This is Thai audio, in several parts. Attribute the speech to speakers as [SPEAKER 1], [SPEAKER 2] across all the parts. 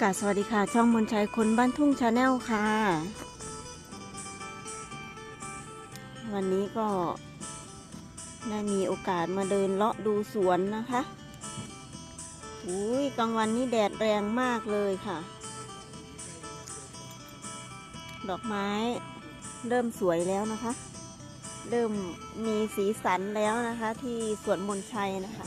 [SPEAKER 1] กาสวัสดีค่ะ ช่องมนชัยคนบ้านทุ่งชาแนลค่ะ วันนี้ก็ได้มีโอกาสมาเดินเลาะดูสวนนะคะอุ้ยกลางวันนี้แดดแรงมากเลยค่ะ ดอกไม้เริ่มสวยแล้วนะคะ เริ่มมีสีสันแล้วนะคะ ที่สวนมนชัยนะคะ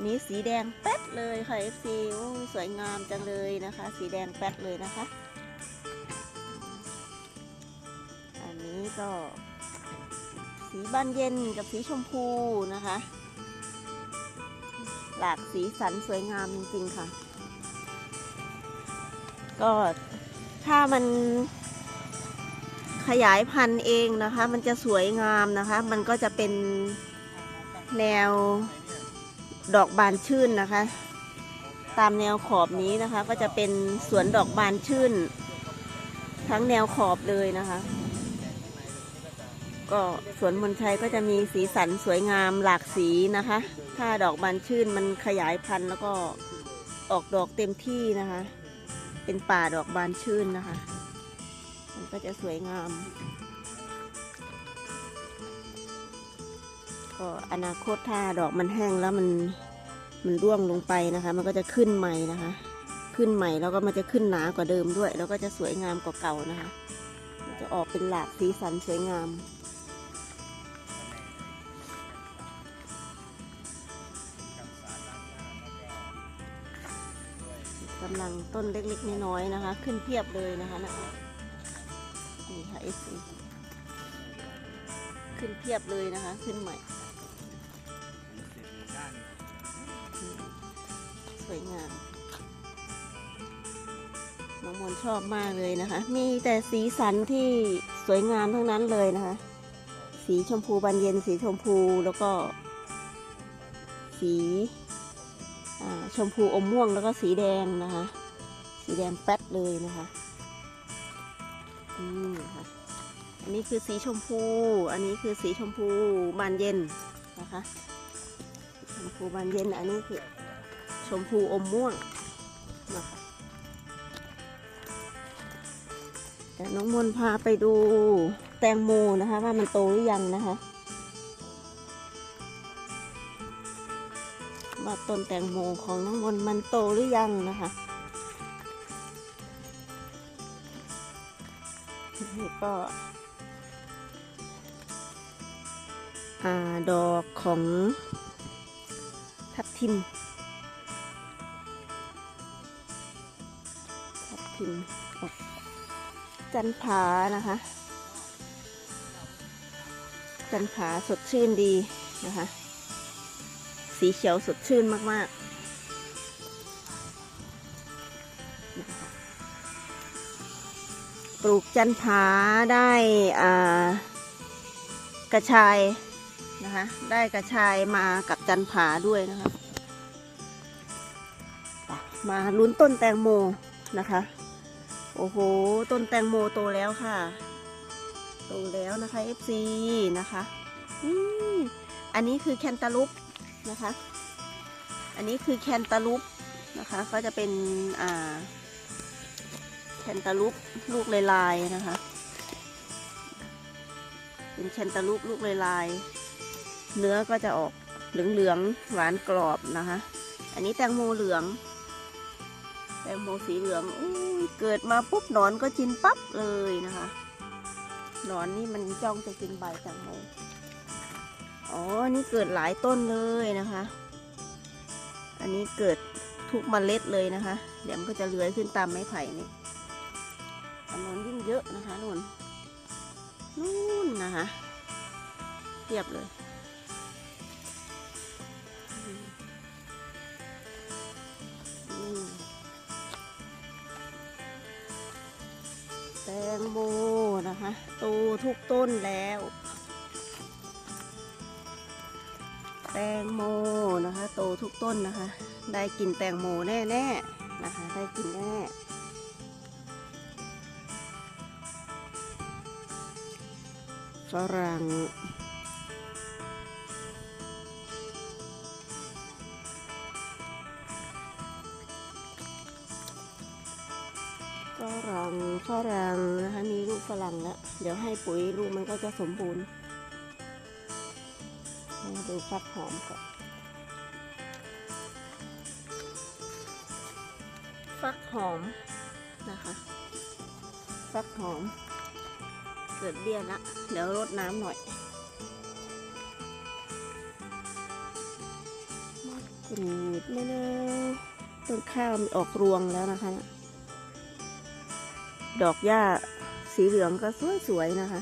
[SPEAKER 1] อันนี้สีแดงแป๊ดเลยค่ะ FC โอ้สวยงามจังเลยนะคะ สีแดงแป๊ดเลยนะคะ อันนี้ก็ สีบานเย็นกับสีชมพูนะคะ หลากสีสันสวยงามจริงๆค่ะ ก็ถ้ามันขยายพันธุ์เองนะคะ มันจะสวยงามนะคะ มันก็จะเป็นแนว ดอกบานชื่นนะคะ ตามแนวขอบนี้นะคะก็จะเป็นสวนดอกบานชื่น ทั้งแนวขอบเลยนะคะ ก็สวนมนชัยก็จะมีสีสันสวยงามหลากสีนะคะ ถ้าดอกบานชื่นมันขยายพันธุ์แล้วก็ออกดอกเต็มที่นะคะ เป็นป่าดอกบานชื่นนะคะ มันก็จะสวยงาม ก็อนาคตถ้าดอกมันแห้งแล้วมันมันร่วงลงไปนะคะ มันก็จะขึ้นใหม่นะคะ ขึ้นใหม่แล้วก็มันจะขึ้นหนากว่าเดิมด้วย แล้วก็จะสวยงามกว่าเก่านะคะ จะออกเป็นหลากสีสันสวยงามกำลังต้นเล็กๆน้อยๆนะคะ ขึ้นเพียบเลยนะคะนะนี่ค่ะเอฟขึ้นเพียบเลยนะคะ ขึ้นใหม่ วยงามน้องมนชอบมากเลยนะคะ มีแต่สีสันที่สวยงามทั้งนั้นเลยนะคะ สีชมพูบานเย็นสีชมพูแล้วก็ สีชมพูอมม่วงแล้วก็สีแดงนะคะ สีแดงแป๊ดเลยนะคะอืมค่ะอันนี้คือสีชมพู อันนี้คือสีชมพูบานเย็นนะคะ ชมพูบานเย็น อันนี้คือ ชมพูอมม่วงนะคะแต่น้องมนพาไปดูแตงโมนะคะ ว่ามันโตหรือยังนะคะ ว่าต้นแตงโมของน้องมนมันโตหรือยังนะคะนี่ก็อดอกของทับทิม ทับทิมออกจันผานะคะ จันผาสดชื่นดีนะคะ สีเขียวสดชื่นมาก ๆปลูกจันผาได้กระชายนะคะได้กระชายมากับจันผาด้วยนะคะมาลุ้นต้นแตงโมนะคะ โอ้โห ต้นแตงโมโตแล้วค่ะ โตแล้วนะคะ FC นะคะอันนี้คือแคนตาลูปนะคะ อันนี้คือแคนตาลูปนะคะ ก็จะเป็นอ่าแคนตาลูปลูกลายๆนะคะ เป็นแคนตาลูปลูกลายๆเนื้อก็จะออกเหลืองๆหวานกรอบนะคะ อันนี้แตงโมเหลือง งโมสีเหลืองอเกิดมาปุ๊บหนอนก็กินปั๊บเลยนะคะหนอนนี่มันจ้องจะกินใบแตงโมอ๋อ นี่เกิดหลายต้นเลยนะคะ อันนี้เกิดทุกเมล็ดเลยนะคะ เดี๋ยวมันก็จะเลื้อยขึ้นตามไม้ไผ่นี่อันนู้นยิ่งเยอะนะคะนู่นนู่นนะคะเทียบเลย งโมนะคะโตทุกต้นแล้ว แตงโมนะคะ โตทุกต้นนะคะ ได้กินแตงโมแน่ๆนะคะ ได้กินแน่ฝรั่ง รั่งฝรั่งนะคะมีลูกฝรั่งแล้ว เดี๋ยวให้ปุ๋ยลูกมันก็จะสมบูรณ์ดูฟักหอมก่อนฟักหอมนะคะฟักหอม เกิดเบี้ยละเดี๋ยวรดน้ำหน่อยมะกรูดมะนาวต้นข้าวมีออกรวงแล้วนะคะ ดอกหญ้าสีเหลืองก็สวยๆนะคะ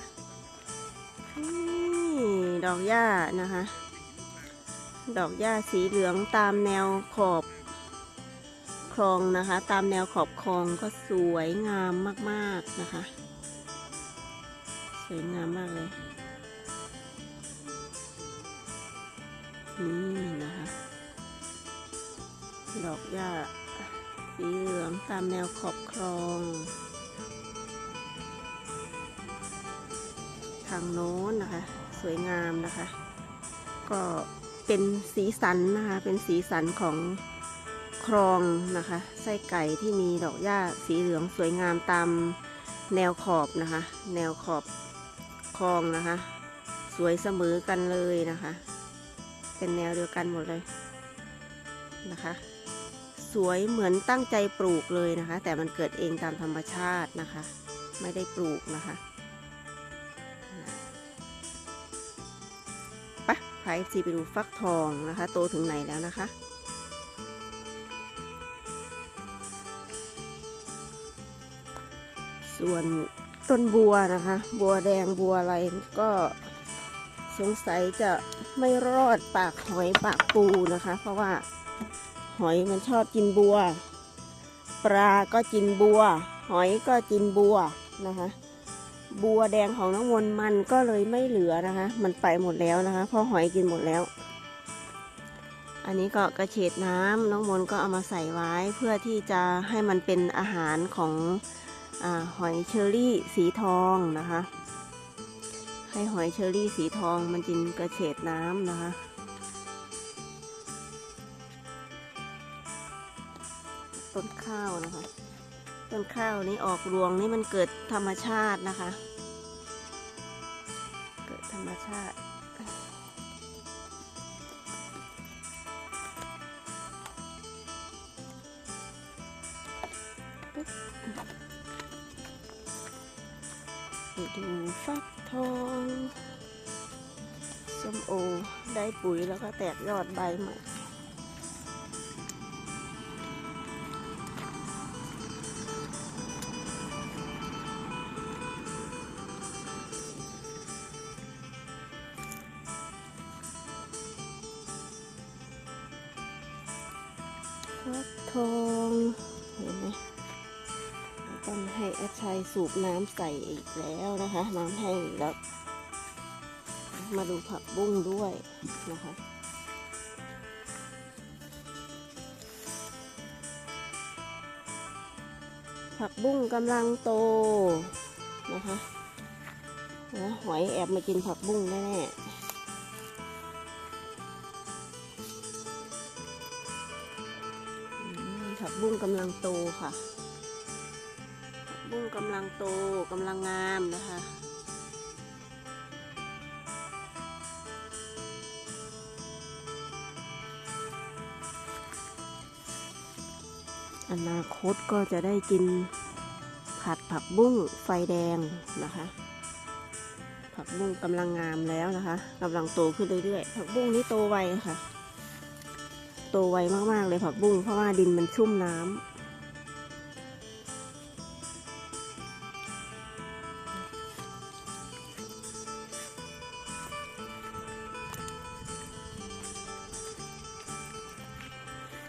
[SPEAKER 1] นี่ดอกหญ้านะคะ ดอกหญ้าสีเหลืองตามแนวขอบคลองนะคะ ตามแนวขอบคลองก็สวยงามมากๆนะคะ สวยงามมากเลยนี่นะคะ ดอกหญ้าสีเหลืองตามแนวขอบคลอง ทางโน้นนะคะ สวยงามนะคะ ก็เป็นสีสันนะคะ เป็นสีสันของคลองนะคะไส้ไก่ที่มีดอกหญ้าสีเหลืองสวยงามตามแนวขอบนะคะ แนวขอบคลองนะคะ สวยเสมอกันเลยนะคะ เป็นแนวเดียวกันหมดเลยนะคะ สวยเหมือนตั้งใจปลูกเลยนะคะ แต่มันเกิดเองตามธรรมชาตินะคะ ไม่ได้ปลูกนะคะ ไปะพายซีไปดูฟักทองนะคะ โตถึงไหนแล้วนะคะ ส่วนต้นบัวนะคะ บัวแดงบัวอะไรก็สงสัยจะไม่รอดปากหอยปากปูนะคะ เพราะว่าหอยมันชอบกินบัว ปลาก็กินบัว หอยก็กินบัวนะคะ บัวแดงของน้องมนมันก็เลยไม่เหลือนะคะ มันไปหมดแล้วนะคะพราะหอยกินหมดแล้ว อันนี้ก็กระเฉดน้ำน้องมนก็เอามาใส่ไว้เพื่อที่จะให้มันเป็นอาหารของอหอยเชอรี่สีทองนะคะ ให้หอยเชอรี่สีทองมันกินกระเฉดน้ำนะคะต้นข้าวนะคะ ต้นข้าวนี้ออกรวงนี่มันเกิดธรรมชาตินะคะ เกิดธรรมชาติไปดูฟักทองส้มโอได้ปุ๋ยแล้วก็แตกยอดใบใหม่ องเห็นไหมต้องให้อาชัยสูบน้ำใส่อีกแล้วนะคะ น้ำแห้งอีกแล้ว มาดูผักบุ้งด้วยนะคะผักบุ้งกำลังโตนะคะนะหอยแอบมากินผักบุ้งแน่ๆ บุ้งกำลังโตค่ะ บุ้งกำลังโตกำลังงามนะคะอนาคตก็จะได้กินผัดผักบุ้งไฟแดงนะคะ ผักบุ้งกำลังงามแล้วนะคะกำลังโตขึ้นเรื่อยๆ ผักบุ้งนี้โตไวค่ะ โตไวมากๆเลยผักบุ้งเพราะว่าดินมันชุ่มน้ำ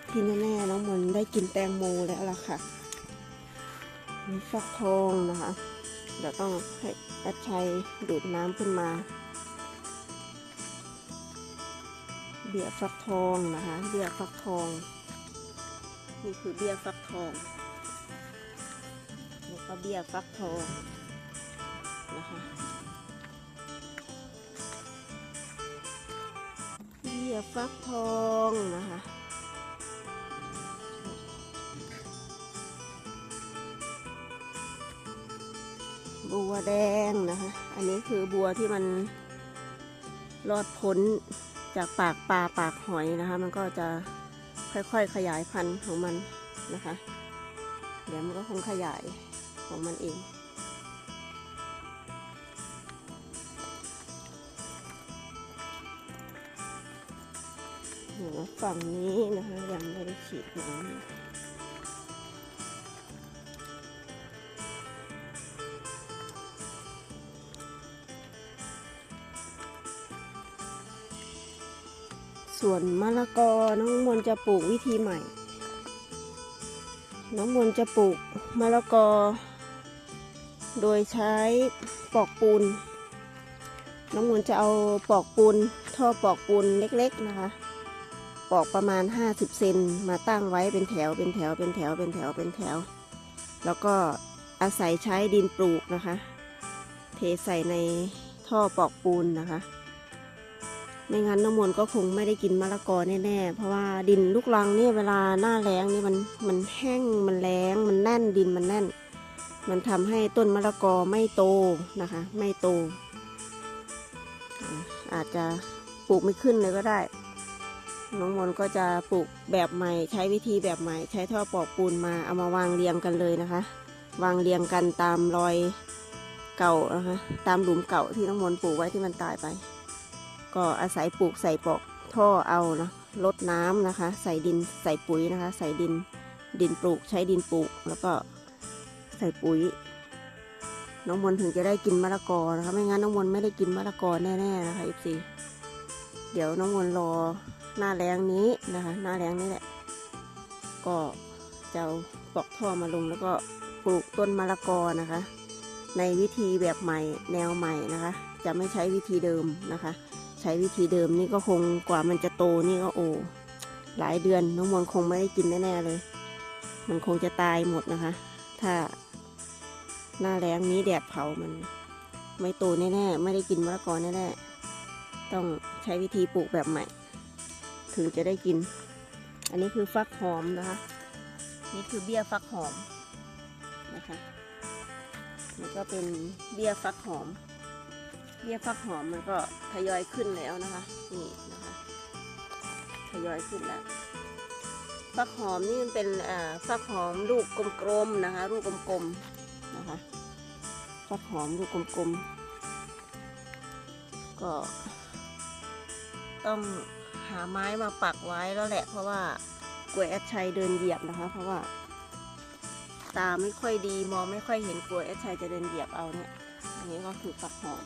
[SPEAKER 1] ที่แน่ๆน้องมนได้กินแตงโมแล้วล่ะค่ะมีฟักทองนะคะเดี๋ยวต้องให้อัดชัยดูดน้ำขึ้นมา เบี้ยฟักทองนะคะ เบี้ยฟักทอง นี่คือเบี้ยฟักทอง แล้วก็เบี้ยฟักทองนะคะเบี้ยฟักทองนะคะบัวแดงนะคะ อันนี้คือบัวที่มันรอดพ้น จากปากปลาปากหอยนะคะ มันก็จะค่อยๆขยายพันธุ์ของมันนะคะ เดี๋ยวมันก็คงขยายของมันเองหัวฝั่งนี้นะคะยังไม่ได้ฉีดน้ำ ส่วนมะละกอน้องมนจะปลูกวิธีใหม่ น้องมนจะปลูกมะละกอ โดยใช้ปอกปูน น้องมนจะเอาปอกปูนท่อปอกปูนเล็กๆนะคะ ปอกประมาณ 50 เซนมาตั้งไว้เป็นแถวเป็นแถวเป็นแถวเป็นแถวเป็นแถว แล้วก็อาศัยใช้ดินปลูกนะคะ เทใส่ในท่อปอกปูนนะคะ ไม่งั้นน้ำมนต์ก็คงไม่ได้กินมะละกอแน่ๆ เพราะว่าดินลูกรังเนี่ยเวลาหน้าแล้งนี่มันมันแห้งมันแล้งมันแน่นดินมันแน่น มันทำให้ต้นมะละกอไม่โตนะคะ ไม่โต อาจจะปลูกไม่ขึ้นเลยก็ได้ น้องมนก็จะปลูกแบบใหม่ ใช้วิธีแบบใหม่ ใช้ท่อปอกปูนมาเอามาวางเรียงกันเลยนะคะ วางเรียงกันตามรอยเก่านะคะ ตามหลุมเก่าที่น้องมนปลูกไว้ที่มันตายไป ก็อาศัยปลูกใส่ปอกท่อเอานะลดน้ำนะคะ ใส่ดินใส่ปุ๋ยนะคะ ใส่ดินดินปลูกใช้ดินปลูก แล้วก็ใส่ปุ๋ย น้องมนถึงจะได้กินมะละกอนะคะ ไม่งั้นน้องมนไม่ได้กินมะละกอแน่ๆนะคะอีซีเดี๋ยวน้องมนรอหน้าแรงนี้นะคะ หน้าแรงนี้แหละ ก็จะเอาปอกท่อมาลงแล้วก็ปลูกต้นมะละกอนะคะ ในวิธีแบบใหม่แนวใหม่นะคะ จะไม่ใช้วิธีเดิมนะคะ ใช้วิธีเดิมนี่ก็คงกว่ามันจะโตนี่ก็โอ้หลายเดือนน้องมนต์คงไม่ได้กินแน่ๆเลย มันคงจะตายหมดนะคะ ถ้าหน้าแรงนี้แดดเผามันไม่โตแน่ๆไม่ได้กินมะละกอแน่ๆต้องใช้วิธีปลูกแบบใหม่ ถึงจะได้กิน อันนี้คือฟักหอมนะคะ นี่คือเบี้ยฟักหอมนะคะนี่ก็เป็นเบี้ยฟักหอม เบี้ยฟักหอมมันก็ทยอยขึ้นแล้วนะคะ นี่นะคะทยอยขึ้นแล้วฟักหอมนี่มันเป็นอ่าฟักหอมลูกกลมๆนะคะ ลูกกลมๆนะคะฟักหอมลูกกลมๆก็ต้องหาไม้มาปักไว้แล้วแหละ เพราะว่ากล้วยแอดชัยเดินเหยียบนะคะ เพราะว่า ตาไม่ค่อยดีมองไม่ค่อยเห็นกล้วยแอดชัยจะเดินเหยียบเอาเนี่ยอันนี้ก็คือฟักหอม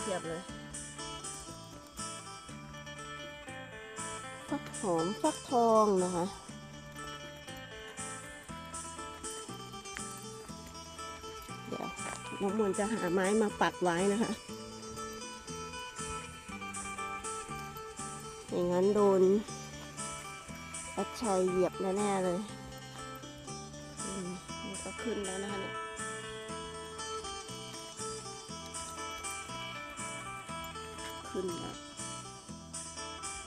[SPEAKER 1] เทียบเลยฟักหอมฟักทองนะคะเดี๋ยวน้องมนจะหาไม้มาปักไว้นะคะอย่างนั้นโดนอดชัยเหยียบแน่ๆเลย ขึ้นแล้ว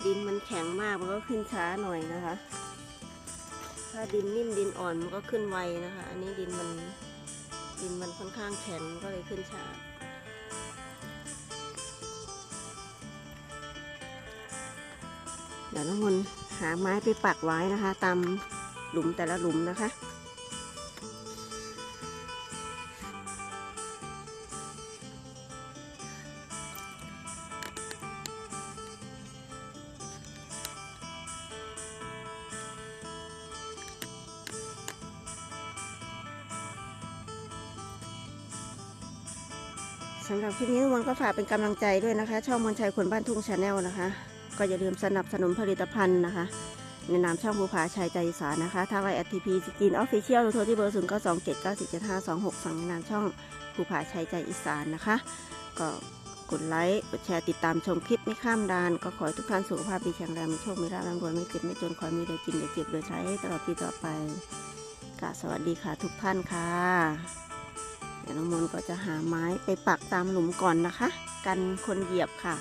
[SPEAKER 1] ดินมันแข็งมากมันก็ขึ้นช้าหน่อยนะคะ ถ้าดินนิ่มดินอ่อนมันก็ขึ้นไวนะคะ อันนี้ดินมันดินมันค่อนข้างแข็งก็เลยขึ้นช้าเดี๋ยวน้องมนหาไม้ไปปักไว้นะคะ ตามหลุมแต่ละหลุมนะคะ สำหรับคลิปนี้ทุกคนก็ฝากเป็นกำลังใจด้วยนะคะ ช่องมนชัยคนบ้านทุ่งชาแนลนะคะ ก็อย่าลืมสนับสนุนผลิตภัณฑ์นะคะ ในนามช่องภูผาชัยใจอีสานนะคะทางไลน์แอทีพีสกินออฟฟิเชียลหรือโทรที่เบอร์ศูนย์เก้าสองเจ็ดเก้าสี่เจ็ดห้าสองหกสั่งในนามช่องภูผาชัยใจอีสานนะคะ ก็กดไลค์กดแชร์ติดตามชมคลิปไม่ข้ามดาน ก็ขอให้ทุกท่านสุขภาพดีแข็งแรงมีโชคมีลาภร่ำรวยไม่เจ็บไม่จนขอให้มีเดือกินเดือเจ็บเดือใช้ตลอดปีต่อไปกราบสวัสดีค่ะทุกท่านค่ะ ดี๋ยวน้องมนก็จะหาไม้ไปปักตามหลุมก่อนนะคะ กันคนเหยียบค่ะ